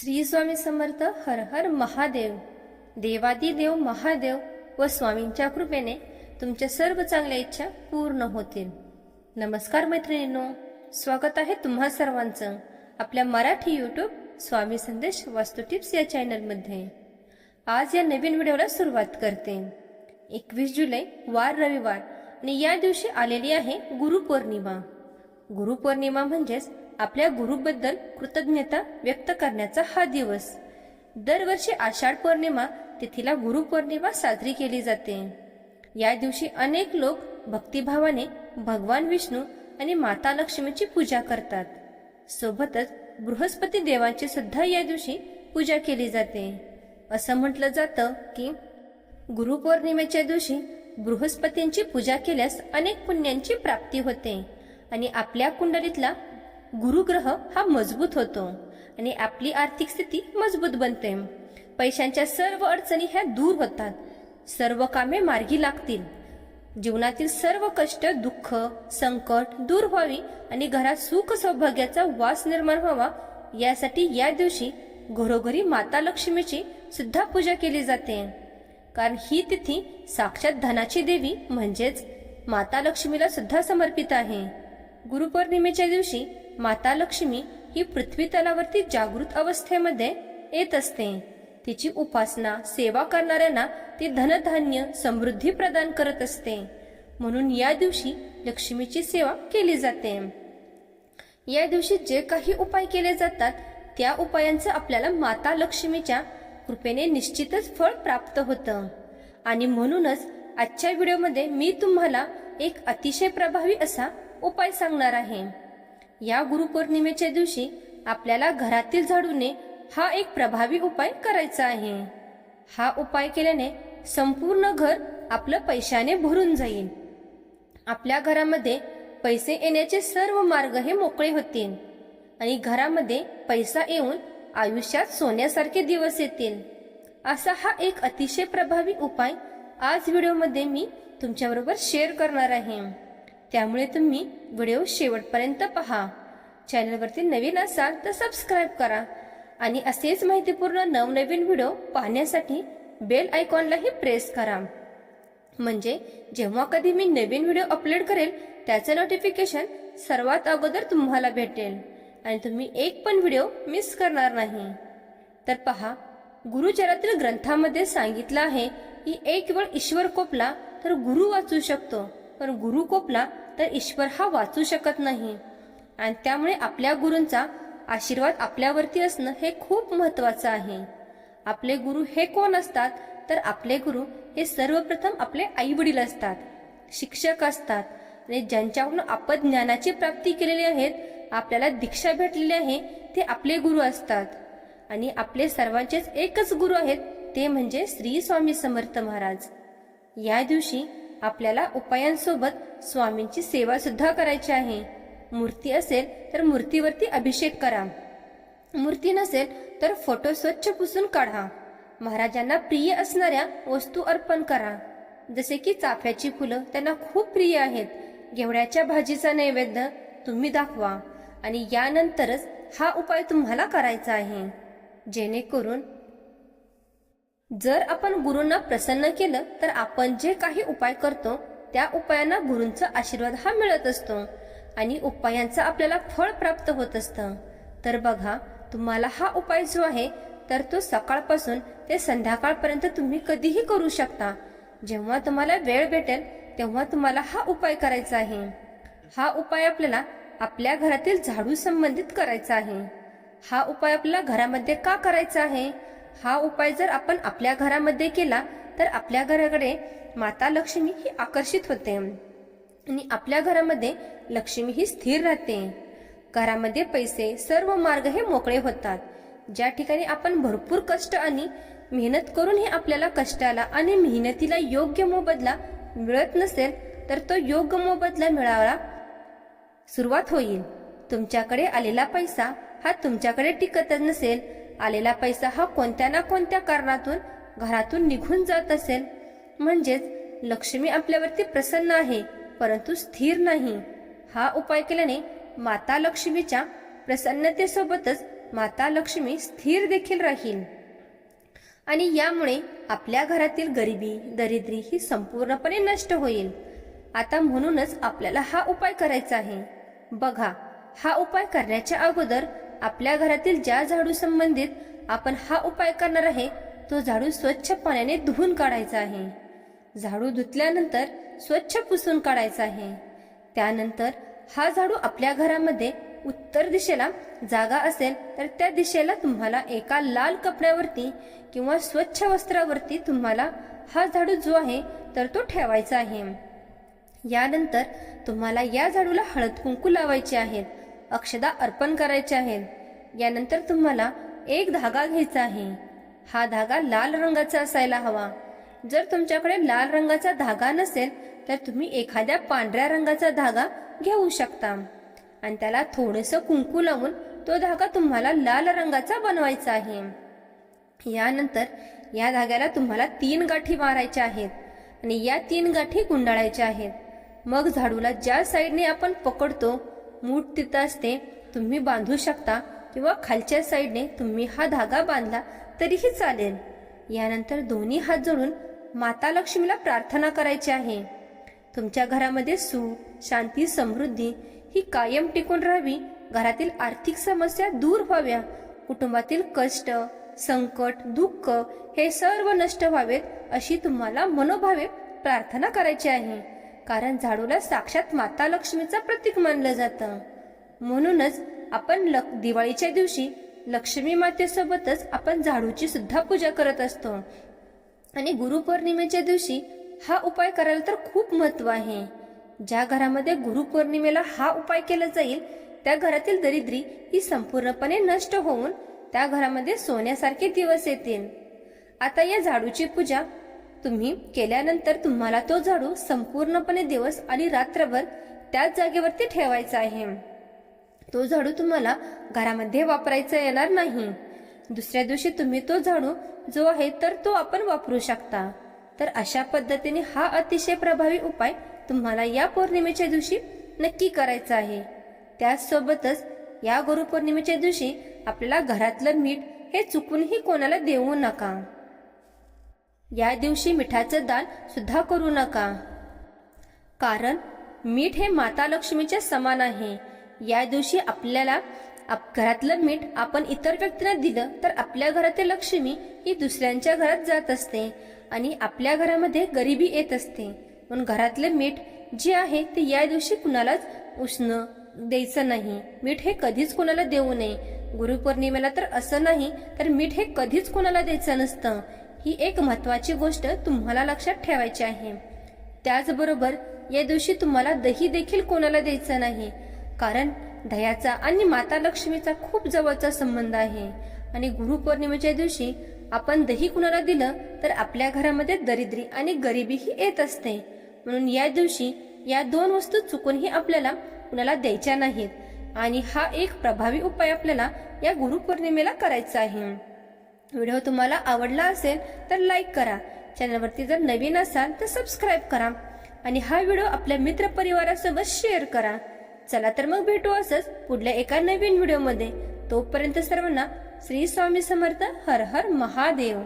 श्री स्वामी समर्थ हर हर महादेव. देवादी देव महादेव व स्वामींच्या कृपेने तुमच्या सर्व चांगल्या इच्छा पूर्ण होतील. नमस्कार मैत्रिणींनो स्वागत आहे तुम्हा सर्वांचं आपल्या मराठी यूट्यूब स्वामी संदेश वास्तू टिप्स या चॅनलमध्ये. आज या नवीन व्हिडिओला सुरुवात करते. एकवीस जुलै वार रविवार आणि या दिवशी आलेली आहे गुरुपौर्णिमा. गुरुपौर्णिमा म्हणजेच आपल्या गुरुबद्दल कृतज्ञता व्यक्त करण्याचा हा दिवस. दरवर्षी आषाढ पौर्णिमा तिथीला गुरुपौर्णिमा साजरी केली जाते. या दिवशी अनेक लोक भक्तिभावाने भगवान विष्णू आणि माता लक्ष्मीची पूजा करतात. सोबतच बृहस्पती देवांची सुद्धा या दिवशी पूजा केली जाते. असं म्हटलं जातं की गुरुपौर्णिमेच्या दिवशी बृहस्पतींची पूजा केल्यास अनेक पुण्यांची प्राप्ती होते आणि आपल्या कुंडलीतला गुरुग्रह हा मजबूत होतो आणि आपली आर्थिक स्थिती मजबूत बनते. पैशांच्या सर्व अडचणी ह्या दूर होतात. सर्व कामे मार्गी लागतील. जीवनातील सर्व कष्ट दुःख संकट दूर व्हावी आणि घरात सुख सौभाग्याचा वास निर्माण व्हावा. यासाठी या दिवशी घरोघरी माता लक्ष्मीची सुद्धा पूजा केली जाते. कारण ही तिथी साक्षात धनाची देवी म्हणजेच माता लक्ष्मीला सुद्धा समर्पित आहे. गुरुपौर्णिमेच्या दिवशी माता लक्ष्मी ही पृथ्वी तलावरती जागृत अवस्थेमध्ये येत असते. तिची उपासना सेवा करणाऱ्यांना ती धनधान्य समृद्धी प्रदान करत असते. म्हणून या दिवशी लक्ष्मीची सेवा केली जाते. या दिवशी जे काही उपाय केले जातात त्या उपायांचं आपल्याला माता लक्ष्मीच्या कृपेने निश्चितच फळ प्राप्त होतं. आणि म्हणूनच आजच्या व्हिडिओमध्ये मी तुम्हाला एक अतिशय प्रभावी असा उपाय सांगणार आहे. या गुरुपौर्णिमेच्या दिवशी आपल्याला घरातील झाडूने हा एक प्रभावी उपाय करायचा आहे. हा उपाय केल्याने संपूर्ण घर आपलं पैशाने भरून जाईल. आपल्या घरामध्ये पैसे येण्याचे सर्व मार्ग हे मोकळे होतील आणि घरामध्ये पैसा येऊन आयुष्यात सोन्यासारखे दिवस येतील. असा हा एक अतिशय प्रभावी उपाय आज व्हिडिओमध्ये मी तुमच्याबरोबर शेअर करणार आहे. त्यामुळे तुम्ही व्हिडिओ शेवटपर्यंत पहा. चॅनलवरती नवीन असाल तर सबस्क्राईब करा. आणि असेच माहितीपूर्ण नवनवीन व्हिडिओ पाहण्यासाठी बेल आयकॉनलाही प्रेस करा. म्हणजे जेव्हा कधी मी नवीन व्हिडिओ अपलोड करेल त्याचं नोटिफिकेशन सर्वात अगोदर तुम्हाला भेटेल. आणि तुम्ही एक पण व्हिडिओ मिस करणार नाही. तर पहा गुरुचरातील ग्रंथामध्ये सांगितलं आहे की एक वेळ ईश्वर कोपला तर गुरु वाचू शकतो. पण गुरु कोपला तर ईश्वर हा वाचू शकत नाही. आणि त्यामुळे आपल्या गुरूंचा आशीर्वाद आपल्यावरती असणं हे खूप महत्वाचं आहे. आपले गुरु हे कोण असतात? तर आपले गुरु हे सर्वप्रथम आपले आई वडील असतात. शिक्षक असतात. आणि ज्यांच्याकडून आपण ज्ञानाची प्राप्ती केलेली आहेत आपल्याला दीक्षा भेटलेली आहे ते आपले गुरु असतात. आणि आपले सर्वांचेच एकच गुरु आहेत ते म्हणजे श्री स्वामी समर्थ महाराज. या दिवशी आपल्याला उपायांसोबत स्वामींची सेवा सुद्धा करायची आहे. मूर्ती असेल तर मूर्तीवरती अभिषेक करा. मूर्ती नसेल तर फोटो स्वच्छ पुसून काढा. महाराजांना प्रिय असणाऱ्या वस्तू अर्पण करा. जसे की चाफ्याची फुलं त्यांना खूप प्रिय आहेत. घेवड्याच्या भाजीचा नैवेद्य तुम्ही दाखवा आणि यानंतरच हा उपाय तुम्हाला करायचा आहे. जेणेकरून जर आपण गुरुंना प्रसन्न केलं तर आपण जे काही उपाय करतो त्या उपायांना गुरूंचा आशीर्वाद हा मिळत असतो आणि उपायांचं आपल्याला फळ प्राप्त होत असतं. तर बघा तुम्हाला हा उपाय जो आहे तर तो सकाळपासून ते संध्याकाळपर्यंत तुम्ही कधीही करू शकता. जेव्हा तुम्हाला वेळ भेटेल तेव्हा तुम्हाला हा उपाय करायचा आहे. हा उपाय आपल्याला आपल्या घरातील झाडू संबंधित करायचा आहे. हा उपाय आपल्याला घरामध्ये का करायचा आहे? हा उपाय जर आपण आपल्या घरामध्ये केला तर आपल्या घराकडे माता लक्ष्मी ही आकर्षित होते. आणि आपल्या घरामध्ये लक्ष्मी ही स्थिर राहते. घरामध्ये पैसे सर्व मार्ग हे मोकळे होतात. ज्या ठिकाणी आपण भरपूर कष्ट आणि मेहनत करूनही आपल्याला कष्टाला आणि मेहनतीला योग्य मोबदला मिळत नसेल तर तो योग्य मोबदला मिळावा सुरुवात होईल. तुमच्याकडे आलेला पैसा हा तुमच्याकडे टिकतच नसेल आलेला पैसा हा कोणत्या ना कोणत्या कारणातून घरातून निघून जात असेल. म्हणजेच लक्ष्मी आपल्यावरती प्रसन्न आहे परंतु स्थिर नाही. हा उपाय केल्याने माता लक्ष्मीच्या प्रसन्नतेसोबतच माता लक्ष्मी स्थिर देखील राहील. आणि यामुळे आपल्या घरातील गरिबी दरिद्री ही संपूर्णपणे नष्ट होईल. आता म्हणूनच आपल्याला हा उपाय करायचा आहे. बघा हा उपाय करण्याच्या अगोदर आपल्या घरातील ज्या झाडू संबंधित आपण हा उपाय करणार आहे तो झाडू स्वच्छ पाण्याने धुवून काढायचा आहे. झाडू धुतल्यानंतर स्वच्छ पुसून काढायचा आहे. त्यानंतर हा झाडू आपल्या घरामध्ये उत्तर दिशेला जागा असेल तर त्या दिशेला तुम्हाला एका लाल कपड्यावरती किंवा स्वच्छ वस्त्रावरती तुम्हाला हा झाडू जो आहे तर तो ठेवायचा आहे. यानंतर तुम्हाला या झाडूला हळद कुंकू लावायचे आहेत. अक्षदा अर्पण करायचे आहेत. यानंतर तुम्हाला एक धागा घ्यायचा आहे. हा धागा लाल रंगाचा असायला हवा. जर तुमच्याकडे लाल रंगाचा धागा नसेल तर तुम्ही एखाद्या पांढऱ्या रंगाचा धागा घेऊ शकता. आणि त्याला थोडंसं कुंकू लावून तो धागा तुम्हाला लाल रंगाचा बनवायचा आहे. यानंतर या धाग्याला तुम्हाला तीन गाठी मारायच्या आहेत आणि या तीन गाठी गुंडाळायच्या आहेत. मग झाडूला ज्या साईडने आपण पकडतो मूठ तिथं असते तुम्ही बांधू शकता किंवा खालच्या साईडने तुम्ही हा धागा बांधला तरीही चालेल. यानंतर दोन्ही हात जोडून माता लक्ष्मीला प्रार्थना करायची आहे. तुमच्या घरामध्ये सुख शांती समृद्धी ही कायम टिकून राहावी. घरातील आर्थिक समस्या दूर व्हाव्या. कुटुंबातील कष्ट संकट दुःख हे सर्व नष्ट व्हावेत अशी तुम्हाला मनोभावे प्रार्थना करायची आहे. कारण झाडूला साक्षात माता लक्ष्मीचं प्रतीक मानलं जातं. म्हणूनच आपण लक दिवाळीच्या दिवशी लक्ष्मी मातेसोबतच आपण झाडूची सुद्धा पूजा करत असतो. आणि गुरुपौर्णिमेच्या दिवशी हा उपाय करायला तर खूप महत्त्व आहे. ज्या घरामध्ये गुरुपौर्णिमेला हा उपाय केला जाईल त्या घरातील दरिद्री ही संपूर्णपणे नष्ट होऊन त्या घरामध्ये सोन्यासारखे दिवस येतील. आता या झाडूची पूजा तुम्ही केल्यानंतर तुम्हाला तो झाडू संपूर्णपणे दिवस आणि रात्रभर त्याच जागेवरती ठेवायचा आहे. तो झाडू तुम्हाला घरामध्ये वापरायचा येणार नाही. दुसऱ्या दिवशी तुम्ही तो झाडू जो आहे तर तो आपण वापरू शकता. तर अशा पद्धतीने हा अतिशय प्रभावी उपाय तुम्हाला या पौर्णिमेच्या दिवशी नक्की करायचा आहे. त्याचसोबतच या गुरुपौर्णिमेच्या दिवशी आपल्याला घरातलं मीठ हे चुकूनही कोणाला देऊ नका. या दिवशी मिठाचं दान सुद्धा करू नका. कारण मीठ हे माता लक्ष्मीच्या समान आहे. या दिवशी आपल्याला आप घरातलं मीठ आपण इतर व्यक्तींना दिलं तर आपल्या घरातील लक्ष्मी ही दुसऱ्यांच्या घरात जात असते आणि आपल्या घरामध्ये गरिबी येत असते. म्हणून घरातलं मीठ जे आहे ते या दिवशी कुणालाच उष्ण द्यायचं नाही. मीठ हे कधीच कुणाला देऊ नये. गुरुपौर्णिमेला तर असं नाही तर मीठ हे कधीच कुणाला द्यायचं नसतं. ही एक महत्वाची गोष्ट तुम्हाला लक्षात ठेवायची आहे. त्याचबरोबर या दिवशी तुम्हाला दही देखील कोणाला द्यायचं नाही कारण दह्याचा आणि माता लक्ष्मीचा खूप जवळचा संबंध आहे. आणि गुरुपौर्णिमेच्या दिवशी आपण दही कुणाला दिलं तर आपल्या घरामध्ये दरिद्री आणि गरिबीही येत असते. म्हणून या दिवशी या दोन वस्तू चुकूनही आपल्याला कुणाला द्यायच्या नाहीत. आणि हा एक प्रभावी उपाय आपल्याला या गुरुपौर्णिमेला करायचा आहे. व्हिडिओ तुम्हाला आवडला असेल तर लाईक करा. चॅनलवरती जर नवीन असाल तर सबस्क्राईब करा. आणि हा व्हिडिओ आपल्या मित्र परिवारासोबत शेअर करा. चला तर मग भेटू असंच पुढल्या एका नवीन व्हिडिओमध्ये. तोपर्यंत सर्वांना श्री स्वामी समर्थ हर हर महादेव.